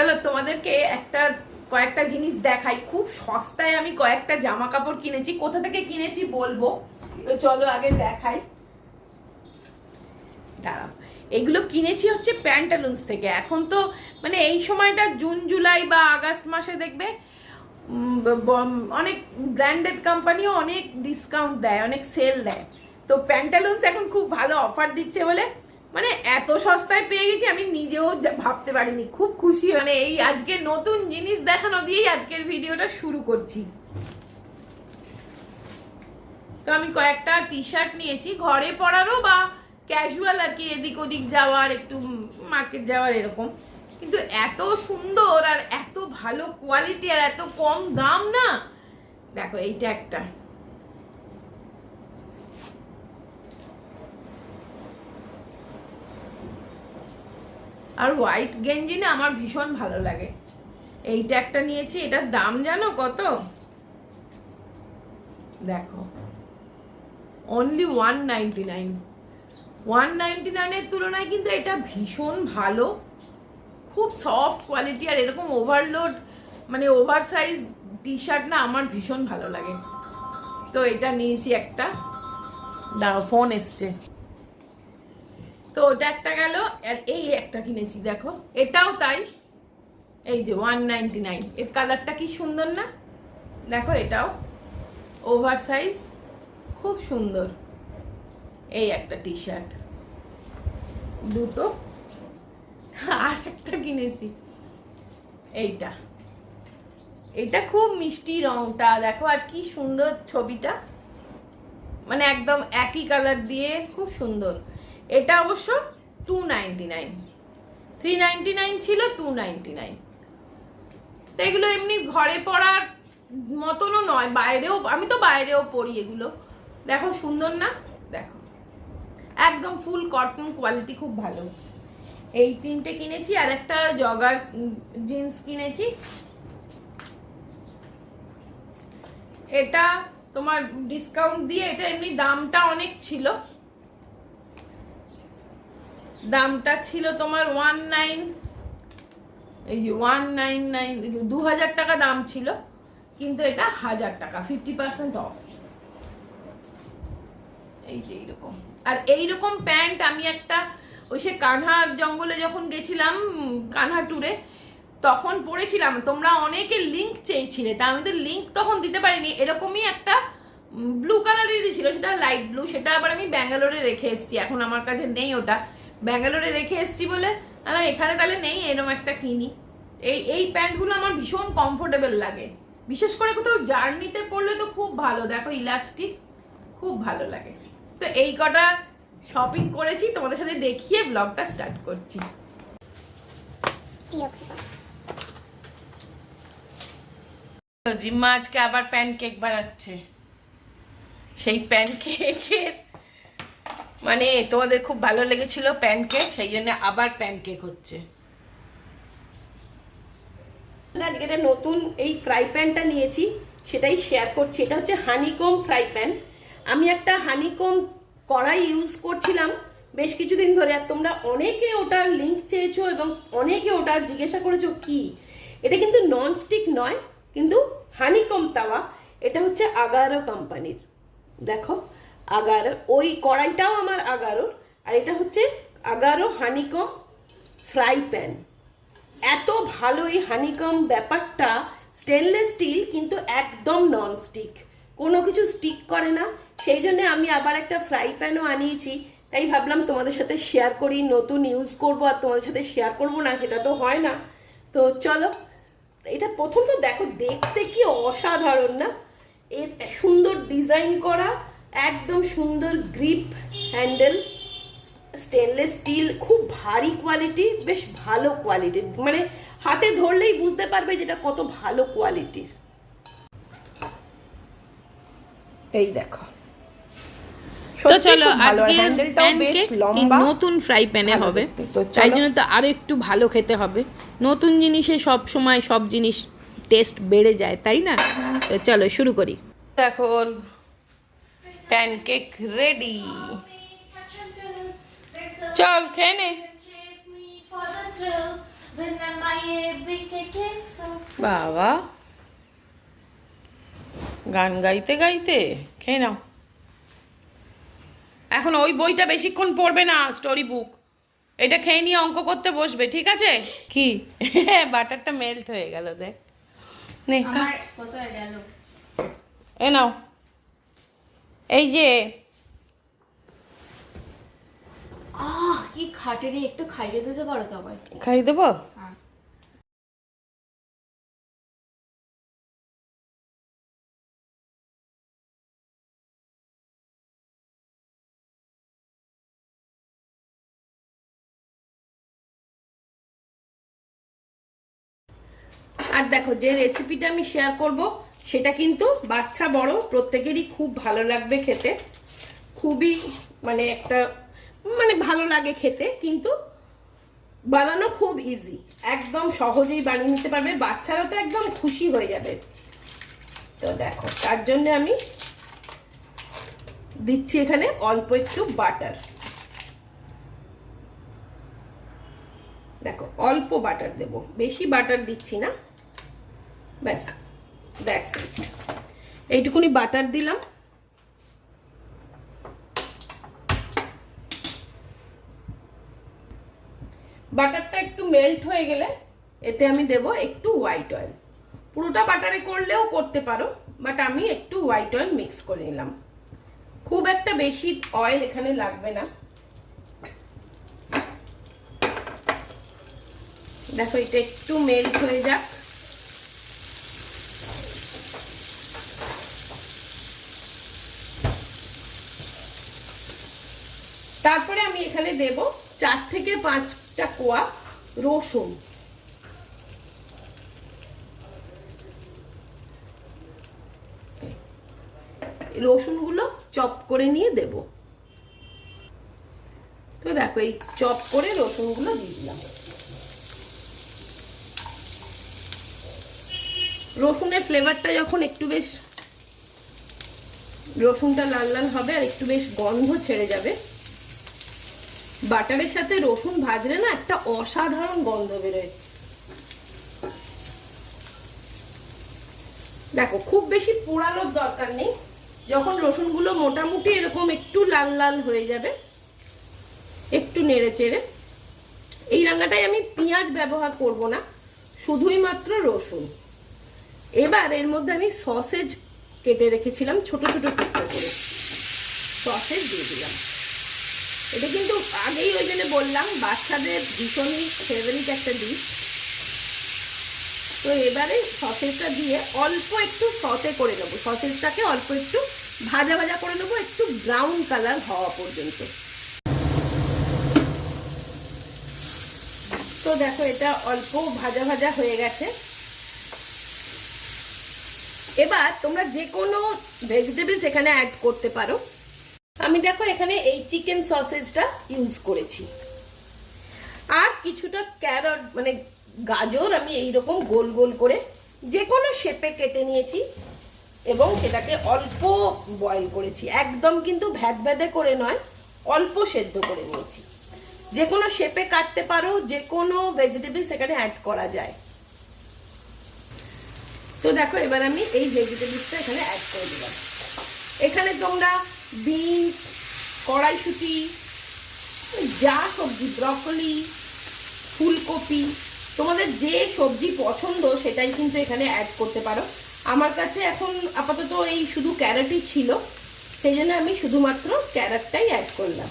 চলো তোমাদেরকে একটা, কয়েকটা জিনিস দেখাই। খুব সস্তায় আমি কয়েকটা জামা কাপড় কিনেছি। কোথা থেকে কিনেছি বলব? তো চলো আগে দেখাই। দাঁড়াও। এগুলো কিনেছি হচ্ছে প্যান্টালুন্স থেকে। এখন তো মানে এই সময়টা জুন, জুলাই বা আগস্ট মাসে দেখবে অনেক ব্র্যান্ডেড কোম্পানিও অনেক ডিসকাউন্ট দেয়, অনেক সেল দেয়। তো প্যান্টালুন্স এখন খুব ভালো অফার দিচ্ছে বলে মানে এত সস্তায় পেয়ে গেছি, আমি নিজেও ভাবতে পারিনি। খুব খুশি মানে এই আজকে নতুন জিনিস দেখানো দিয়েই আজকের ভিডিওটা শুরু করছি। তো আমি কয়েকটা টি শার্ট নিয়েছি, ঘরে পরারও বা ক্যাজুয়াল আর কি, এদিক ওদিক যাওয়ার, একটু মার্কেট যাওয়ার এরকম। কিন্তু এত সুন্দর আর এত ভালো কোয়ালিটি আর এত কম দাম না? দেখো, এইটা একটা। আর হোয়াইট গেঞ্জি না আমার ভীষণ ভালো লাগে। এইটা একটা নিয়েছি, এটার দাম জানো কত? দেখো। Only one ninety nine one ninety নাইনের তুলনায় কিন্তু এটা ভীষণ ভালো। খুব সফট কোয়ালিটি আর এরকম ওভারলোড মানে ওভার সাইজ টি শার্ট না আমার ভীষণ ভালো লাগে। তো এটা নিয়েছি একটা। দাঁড়াও ফোন এসছে। তো ওটা একটা গেল, আর এই একটা কিনেছি, দেখো। এটাও তাই। এই যে ওয়ান নাইনটি নাইন এর কালারটা কি সুন্দর না? দেখো এটাও। ওভার সাইজ খুব সুন্দর। এই একটা টি শার্ট দুটো। আর একটা কিনেছি। এইটা। এটা খুব মিষ্টি রংটা, দেখো, আর কি সুন্দর ছবিটা। মানে একদম একই কালার দিয়ে খুব সুন্দর। এটা অবশ্য two ninety nine three nine ছিল টু নাইনটি নাইন তো এগুলো এমনি ঘরে পড়ার মতনও নয়, বাইরেও, আমি তো বাইরেও পরি এগুলো। দেখো সুন্দর না? দেখো। একদম ফুল কটন কোয়ালিটি খুব ভালো। এই তিনটে কিনেছি, আর একটা জগার জিন্স কিনেছি। এটা তোমার ডিসকাউন্ট দিয়ে, এটা এমনি দামটা অনেক ছিল। দামটা ছিল তোমার ওয়ান নাইন এই যে ওয়ান নাইন নাইন দু হাজার টাকা দাম ছিল, কিন্তু এটা হাজার টাকা ফিফটি পার্সেন্ট অফ এই যে এইরকম। আর এইরকম প্যান্ট আমি একটা, ওই সে কানহার জঙ্গলে যখন গেছিলাম কানহা ট্যুরে তখন পড়েছিলাম। তোমরা অনেকে লিঙ্ক চেয়েছিলে, তা আমি তো লিংক তখন দিতে পারিনি। এরকমই একটা ব্লু কালারেরই ছিল, সেটা লাইট ব্লু সেটা আবার আমি ব্যাঙ্গালোরে রেখে এসেছি, এখন আমার কাছে নেই ওটা। ব্যাঙ্গালোরে রেখে এসেছি বলে? আমি এখানে তাহলে নেই এরকম একটা কিনি এই এই প্যান্টগুলো আমার ভীষণ কমফোর্টেবল লাগে। বিশেষ করে কোথাও জার্নিতে পড়লে তো খুব ভালো, দেখো ইলাস্টিক খুব ভালো লাগে। তো এই কটা শপিং করেছি, তোমাদের সাথে দেখিয়ে ব্লগটা স্টার্ট করছি। জিম্মা আজকে আবার প্যানকেক বানাচ্ছে। সেই প্যান প্যানকেকের মানে তোমাদের খুব ভালো লেগেছিল প্যানকেক সেই জন্য আবার প্যানকেক হচ্ছে। একটা নতুন এই ফ্রাই প্যানটা নিয়েছি, সেটাই শেয়ার করছি। এটা হচ্ছে হানিকম ফ্রাই প্যান আমি একটা হানিকম কড়াই ইউজ করছিলাম বেশ কিছুদিন ধরে, আর তোমরা অনেকে ওটার লিঙ্ক চেয়েছো এবং অনেকে ওটা জিজ্ঞাসা করেছ, কি? এটা কিন্তু ননস্টিক নয়, কিন্তু হানিকম তাওয়া। এটা হচ্ছে আগারো কোম্পানির দেখো আগারো। ওই কড়াইটাও আমার আগারোর আর এটা হচ্ছে আগারো হানিকম ফ্রাই প্যান। এত ভালো এই হানিকম ব্যাপারটা স্টেনলেস স্টিল, কিন্তু একদম নন স্টিক কোনো কিছু স্টিক করে না। সেই জন্যে আমি আবার একটা ফ্রাই প্যানও আনিয়েছি। তাই ভাবলাম তোমাদের সাথে শেয়ার করি, নতুন ইউজ করব আর তোমাদের সাথে শেয়ার করব না, সেটা তো হয় না। তো চলো, এটা প্রথম তো দেখো, দেখতে কি অসাধারণ না? এর সুন্দর ডিজাইন করা একদম সুন্দর গ্রিপ হ্যান্ডেল স্টেনলেস স্টিল খুব ভারী কোয়ালিটি বেশ ভালো কোয়ালিটির মানে হাতে ধরলেই বুঝতে পারবে যেটা কত ভালো কোয়ালিটির এই দেখো। তো চলো আজকে আজকে নতুন ফ্রাই প্যানে হবে। তাই জন্য তো আরও একটু ভালো খেতে হবে। নতুন জিনিসে সব সময় সব জিনিস টেস্ট বেড়ে যায় তাই না? তো চলো শুরু করি। দেখো প্যানকেক রেডি চল খেয়ে নে বাবা গান গাইতে গাইতে খেয়ে নাও। এখন ওই বইটা বেশিক্ষণ পড়বে না স্টোরি বুক এটা খেয়ে নিয়ে অঙ্ক করতে বসবে ঠিক আছে? কি? বাটারটা মেল্ট হয়ে গেল দেখ। নে এ নাও। এই যে। আহ কি খাটেরি একটু খাইয়ে দিতে পারো তো আমায়। খাই দেবো? হ্যাঁ। আর দেখো যে রেসিপিটা আমি শেয়ার করব সেটা কিন্তু বাচ্চা বড়, প্রত্যেকেরই খুব ভালো লাগবে খেতে। খুবই মানে একটা মানে ভালো লাগে খেতে, কিন্তু বানানো খুব ইজি একদম সহজেই বানিয়ে নিতে পারবে, বাচ্চারা তো একদম খুশি হয়ে যাবে। তো দেখো, তার জন্য আমি দিচ্ছি এখানে অল্প একটু বাটার। দেখো, অল্প বাটার দেব, বেশি বাটার দিচ্ছি না। ব্যাস। ইট এইটুকুনি বাটার দিলাম। বাটারটা একটু মেল্ট হয়ে গেলে এতে আমি দেব একটু হোয়াইট অয়েল পুরোটা বাটারে করলেও করতে পারো বাট আমি একটু হোয়াইট অয়েল মিক্স করে নিলাম। খুব একটা বেশি অয়েল এখানে লাগবে না। দেখো, এটা একটু মেল্ট হয়ে যাক তারপরে আমি এখানে দেব চার থেকে পাঁচটা কোয়া রসুন। রসুনগুলো চপ করে নিয়ে দেব। তো দেখো, এই চপ করে রসুনগুলো দিয়ে দিলাম। রসুনের ফ্লেভারটা যখন একটু বেশ, রসুনটা লাল লাল হবে আর একটু বেশ গন্ধ ছেড়ে যাবে। বাটারের সাথে রসুন ভাজলে না একটা অসাধারণ গন্ধ বেরোয়। দেখো, খুব বেশি পোড়ানোর দরকার নেই। যখন রসুনগুলো মোটামুটি এরকম একটু লাল লাল হয়ে যাবে, একটু নেড়ে চেড়ে। এই রান্নাটায় আমি পেঁয়াজ ব্যবহার করব না, শুধুই মাত্র রসুন। এবার এর মধ্যে আমি সসেজ কেটে রেখেছিলাম, ছোট ছোট টুকরো করে। সসেজ দিয়ে দিলাম। এটা কিন্তু আগেই ওই জন্য বললাম, বাচ্চাদের ভীষণই ফেভারিট একটা ডিশ তো এবারে সসেজটা দিয়ে অল্প একটু সতে করে নেব। সসেজটাকে অল্প একটু ভাজা ভাজা করে নেব, একটু ব্রাউন কালার হওয়া পর্যন্ত। তো দেখো এটা অল্প ভাজা ভাজা হয়ে গেছে। এবার তোমরা যে কোনো ভেজিটেবলস এখানে অ্যাড করতে পারো। আমি দেখো এখানে এই চিকেন সসেজটা ইউজ করেছি। আর কিছুটা ক্যারট মানে গাজর আমি এইরকম গোল গোল করে যে কোনো শেপে কেটে নিয়েছি এবং সেটাকে অল্প বয়েল করেছি। একদম কিন্তু ভ্যাদ ভ্যাদে করে নয়, অল্প সেদ্ধ করে নিয়েছি। যে কোনো শেপে কাটতে পারো যে কোনো ভেজিটেবল সেখানে অ্যাড করা যায়। তো দেখো, এবার আমি এই ভেজিটেবলসটা এখানে অ্যাড করে দিলাম। এখানে তোমরা বিনস, কড়াইশুটি, যা সবজি, ব্রকলি, ফুলকপি, তোমাদের যে সবজি পছন্দ সেটাই কিন্তু এখানে অ্যাড করতে পারো। আমার কাছে এখন আপাতত এই শুধু ক্যারেটই ছিল, সেই জন্য আমি শুধুমাত্র ক্যারেটটাই অ্যাড করলাম।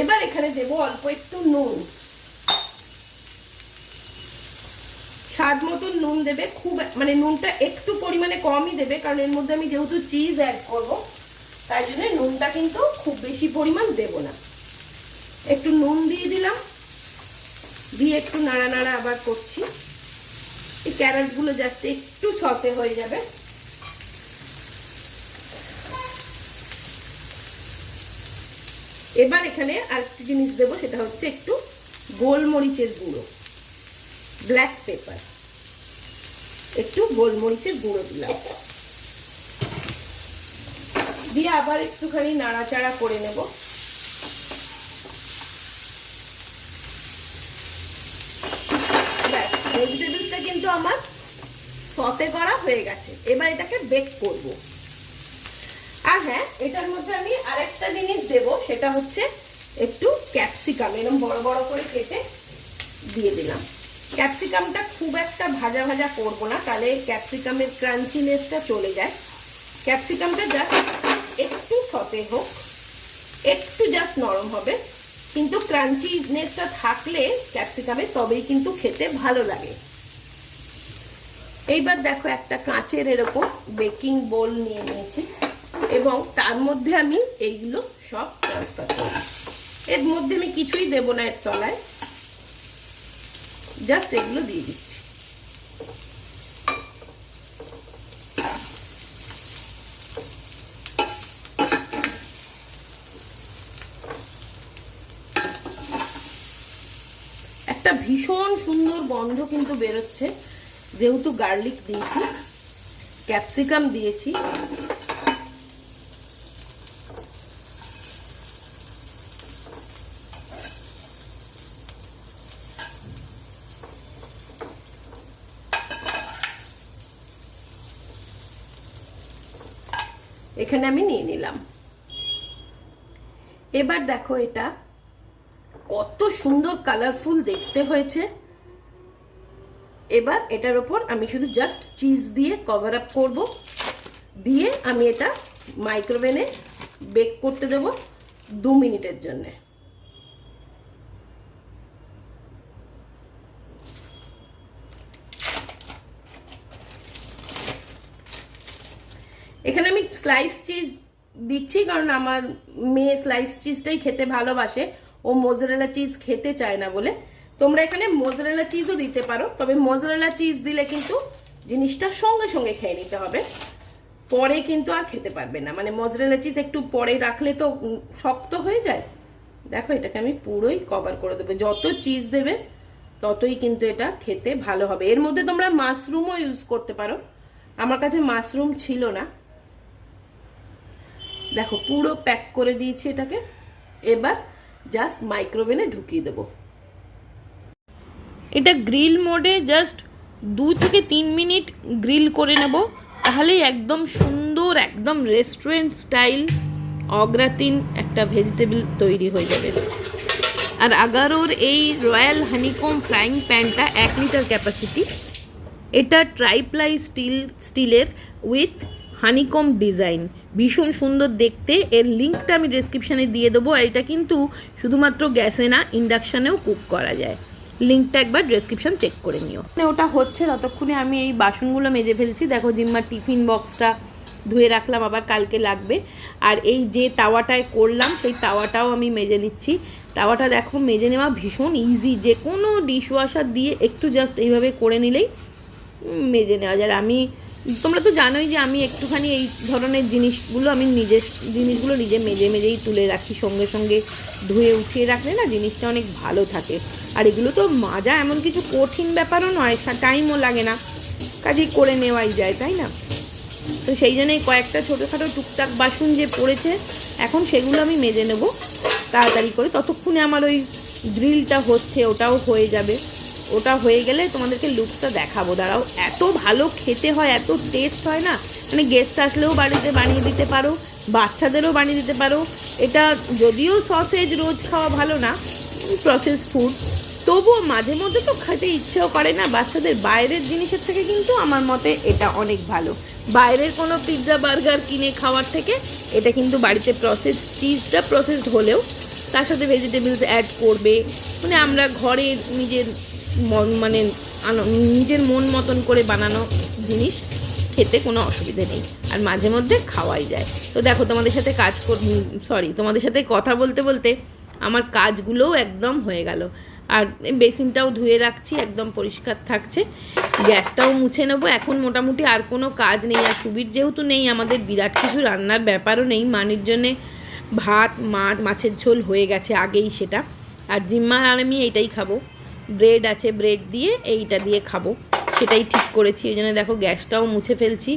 এবার এখানে দেবো অল্প একটু নুন। স্বাদ মতন নুন দেবে, খুব মানে নুনটা একটু পরিমাণে কমই দেবে, কারণ এর মধ্যে আমি যেহেতু চিজ অ্যাড করব তাই জন্য নুনটা কিন্তু খুব বেশি পরিমাণ দেব না। একটু নুন দিয়ে দিলাম, দিয়ে একটু নাড়া নাড়া আবার করছি। এই ক্যারেটগুলো জাস্ট একটু সতে হয়ে যাবে। এবার এখানে আরেকটি জিনিস দেবো, সেটা হচ্ছে একটু গোলমরিচের গুঁড়ো ব্ল্যাক পেপার একটু গোলমরিচের গুঁড়ো দিলাম। দিয়ে আবার একটুখানি নাড়াচাড়া করে নেব। ভেজিটেবলসটা কিন্তু আমার সতে করা হয়ে গেছে। এবার এটাকে বেক করব। আর হ্যাঁ এটার মধ্যে আমি আরেকটা জিনিস দেব, সেটা হচ্ছে একটু ক্যাপসিকাম। এরকম বড় বড় করে কেটে দিয়ে দিলাম। ক্যাপসিকামটা খুব একটা ভাজা ভাজা করব না, তাহলে ক্যাপসিকামের ক্রাঞ্চিনেসটা চলে যায়। ক্যাপসিকামটা জাস্ট একটু সতে হোক, একটু জাস্ট নরম হবে, কিন্তু ক্রাঞ্চিনেসটা থাকলে ক্যাপসিকামে তবেই কিন্তু খেতে ভালো লাগে। এইবার দেখো একটা কাঁচের এরকম বেকিং বোল নিয়ে নিয়েছি এবং তার মধ্যে আমি এইগুলো সব ট্রান্সফার করে এর মধ্যে আমি কিছুই দেব না এর তলায় জাস্ট এগুলো দিয়ে দিচ্ছি। একটা ভীষণ সুন্দর গন্ধ কিন্তু বেরোচ্ছে। যেহেতু গার্লিক দিয়েছি, ক্যাপসিকাম দিয়েছি। এখানে আমি নিয়ে নিলাম। এবার দেখো এটা কত সুন্দর কালারফুল দেখতে হয়েছে। এবার এটার ওপর আমি শুধু জাস্ট চিজ দিয়ে কভার আপ করব। দিয়ে আমি এটা মাইক্রোওভেনে বেক করতে দেব দু মিনিটের জন্য। এখানে আমি স্লাইস চিজ দিচ্ছি, কারণ আমার মেয়ে স্লাইস চিজটাই খেতে ভালোবাসে। ও মোজারেলা চিজ খেতে চায় না বলে, তোমরা এখানে মোজারেলা চিজও দিতে পারো, তবে মোজারেলা চিজ দিলে কিন্তু জিনিসটা সঙ্গে সঙ্গে খেয়ে নিতে হবে। পরে কিন্তু আর খেতে পারবে না। মানে মোজারেলা চিজ একটু পরে রাখলে তো শক্ত হয়ে যায়। দেখো, এটাকে আমি পুরোই কভার করে দেবো। যত চিজ দেবে, ততই কিন্তু এটা খেতে ভালো হবে। এর মধ্যে তোমরা মাশরুমও ইউজ করতে পারো। আমার কাছে মাশরুম ছিল না। দেখো, পুরো প্যাক করে দিয়েছি এটাকে। এবার জাস্ট মাইক্রোওভেনে ঢুকিয়ে দেবো। এটা গ্রিল মোডে জাস্ট দু থেকে তিন মিনিট গ্রিল করে নেব। তাহলেই একদম সুন্দর, একদম রেস্টুরেন্ট স্টাইল অগ্রাতিন একটা ভেজিটেবল তৈরি হয়ে যাবে। আর আগারোর এই রয়্যাল হানিকম ফ্রাইং প্যানটা এক লিটার ক্যাপাসিটি এটা ট্রাইপ্লাই স্টিল স্টিলের উইথ হানিকম ডিজাইন ভীষণ সুন্দর দেখতে। এর লিঙ্কটা আমি ডেসক্রিপশানে দিয়ে দেবো আর এটা কিন্তু শুধুমাত্র গ্যাসে না ইন্ডাকশানেও কুক করা যায়। লিঙ্কটা একবার ডেসক্রিপশন চেক করে নিও। মানে ওটা হচ্ছে ততক্ষণে আমি এই বাসনগুলো মেজে ফেলছি, দেখো জিম্মার টিফিন বক্সটা ধুয়ে রাখলাম, আবার কালকে লাগবে। আর এই যে তাওয়াটায় করলাম, সেই তাওয়াটাও আমি মেজে নিচ্ছি। তাওয়াটা দেখো মেজে নেওয়া ভীষণ ইজি যে কোনো ডিশওয়াশার দিয়ে একটু জাস্ট এইভাবে করে নিলেই মেজে নেওয়া যায়। আমি তোমরা তো জানোই যে আমি একটুখানি এই ধরনের জিনিসগুলো আমি নিজের জিনিসগুলো নিজে মেজে মেজেই তুলে রাখি, সঙ্গে সঙ্গে ধুয়ে উঠিয়ে রাখলে না জিনিসটা অনেক ভালো থাকে। আর এগুলো তো মাজা এমন কিছু কঠিন ব্যাপারও নয় টাইমও লাগে না। কাজেই করে নেওয়াই যায়, তাই না? তো সেই জন্যই কয়েকটা ছোটোখাটো টুকটাক বাসন যে পড়েছে, এখন সেগুলো আমি মেজে নেব। তাড়াতাড়ি করে, ততক্ষণে আমার ওই গ্রিলটা হচ্ছে, ওটাও হয়ে যাবে। ওটা হয়ে গেলে তোমাদেরকে লুকসটা দেখাবো। দাঁড়াও, এত ভালো খেতে হয়, এত টেস্ট হয় না? মানে গেস্ট আসলেও বাড়িতে বানিয়ে দিতে পারো, বাচ্চাদেরও বানিয়ে দিতে পারো। এটা যদিও সসেজ রোজ খাওয়া ভালো না প্রসেস ফুড তবুও মাঝে মধ্যে তো খেতে ইচ্ছেও করে না। বাচ্চাদের বাইরের জিনিসের থেকে কিন্তু আমার মতে এটা অনেক ভালো। বাইরের কোনো পিৎজা বার্গার কিনে খাওয়ার থেকে এটা কিন্তু বাড়িতে প্রসেস চিজটা প্রসেসড হলেও তার সাথে ভেজিটেবলস অ্যাড করবে। মানে আমরা ঘরে নিজের মন নিজের মন মতন করে বানানো জিনিস খেতে কোনো অসুবিধে নেই। আর মাঝে মধ্যে খাওয়াই যায়। তো দেখো তোমাদের সাথে কাজ সরি তোমাদের সাথে কথা বলতে বলতে আমার কাজগুলোও একদম হয়ে গেল। আর বেসিনটাও ধুয়ে রাখছি, একদম পরিষ্কার থাকছে। গ্যাসটাও মুছে নেব। এখন মোটামুটি আর কোনো কাজ নেই। আর সুবির যেহেতু নেই, আমাদের বিরাট কিছু রান্নার ব্যাপারও নেই। মানির জন্যে ভাত, মাছ, মাছের ঝোল হয়ে গেছে আগেই সেটা। আর জিম্মার আর আমি এইটাই খাব। ব্রেড আছে ব্রেড দিয়ে এইটা দিয়ে খাব। সেটাই ঠিক করেছি, ওই জন্য দেখো গ্যাসটাও মুছে ফেলছি।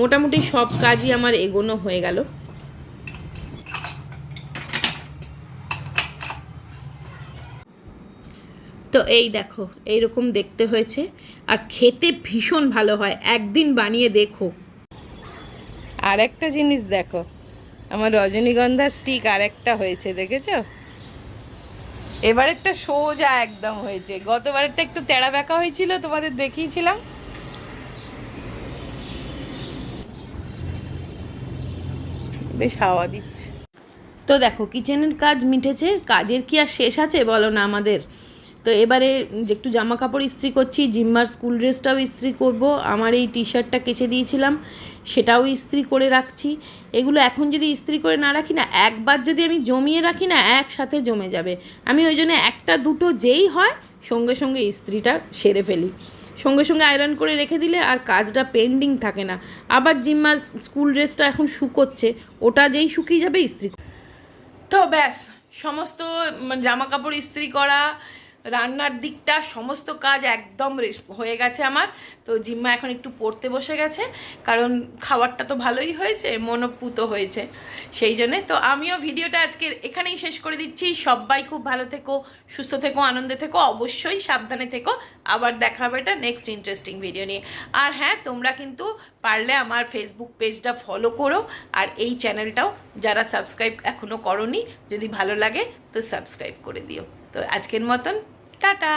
মোটামুটি সব কাজই আমার এগোনো হয়ে গেল। তো তো এই দেখো এই রকম দেখতে হয়েছে। আর খেতে ভীষণ ভালো হয়, একদিন বানিয়ে দেখো। আর একটা জিনিস দেখো, আমার রজনীগন্ধা স্টিক আর একটা হয়েছে, দেখেছ? এবারেরটা সোজা একদম হয়েছে। গতবারেরটা একটু তেড়া ব্যাকা হয়েছিল, তোমাদের দেখিয়েছিলাম। বেশ হাওয়া দিচ্ছে। তো দেখো কিচেনের কাজ মিটেছে, কাজের কি আর শেষ আছে বলো না আমাদের? তো এবারে একটু জামা কাপড় ইস্ত্রি করছি, জিম্মার স্কুল ড্রেসটাও ইস্ত্রি করব, আমার এই টি শার্টটা কেচে দিয়েছিলাম, সেটাও ইস্ত্রি করে রাখছি। এগুলো এখন যদি ইস্ত্রি করে না রাখি না, একবার যদি আমি জমিয়ে রাখি না, একসাথে জমে যাবে। আমি ওই জন্য একটা দুটো যেই হয়, সঙ্গে সঙ্গে ইস্ত্রিটা সেরে ফেলি। সঙ্গে সঙ্গে আয়রন করে রেখে দিলে আর কাজটা পেন্ডিং থাকে না। আবার জিম্মার স্কুল ড্রেসটা এখন শুকোচ্ছে, ওটা যেই শুকিয়ে যাবে ইস্ত্রি তো ব্যাস, সমস্ত জামা কাপড় ইস্ত্রি করা রান্নার দিকটা, সমস্ত কাজ একদম হয়ে গেছে আমার। তো জিম্মা এখন একটু পড়তে বসে গেছে, কারণ খাবারটা তো ভালোই হয়েছে, মনোপুত হয়েছে। সেই জন্যে তো আমিও ভিডিওটা আজকে এখানেই শেষ করে দিচ্ছি। সবাই খুব ভালো থেকো, সুস্থ থেকো, আনন্দে থেকো, অবশ্যই সাবধানে থেকো। আবার দেখা হবে এটা নেক্সট ইন্টারেস্টিং ভিডিও নিয়ে। আর হ্যাঁ তোমরা কিন্তু পারলে আমার ফেসবুক পেজটা ফলো করো, আর এই চ্যানেলটাও যারা সাবস্ক্রাইব এখনও করনি, যদি ভালো লাগে, তো সাবস্ক্রাইব করে দিও। তো আজকের মতন টাটা!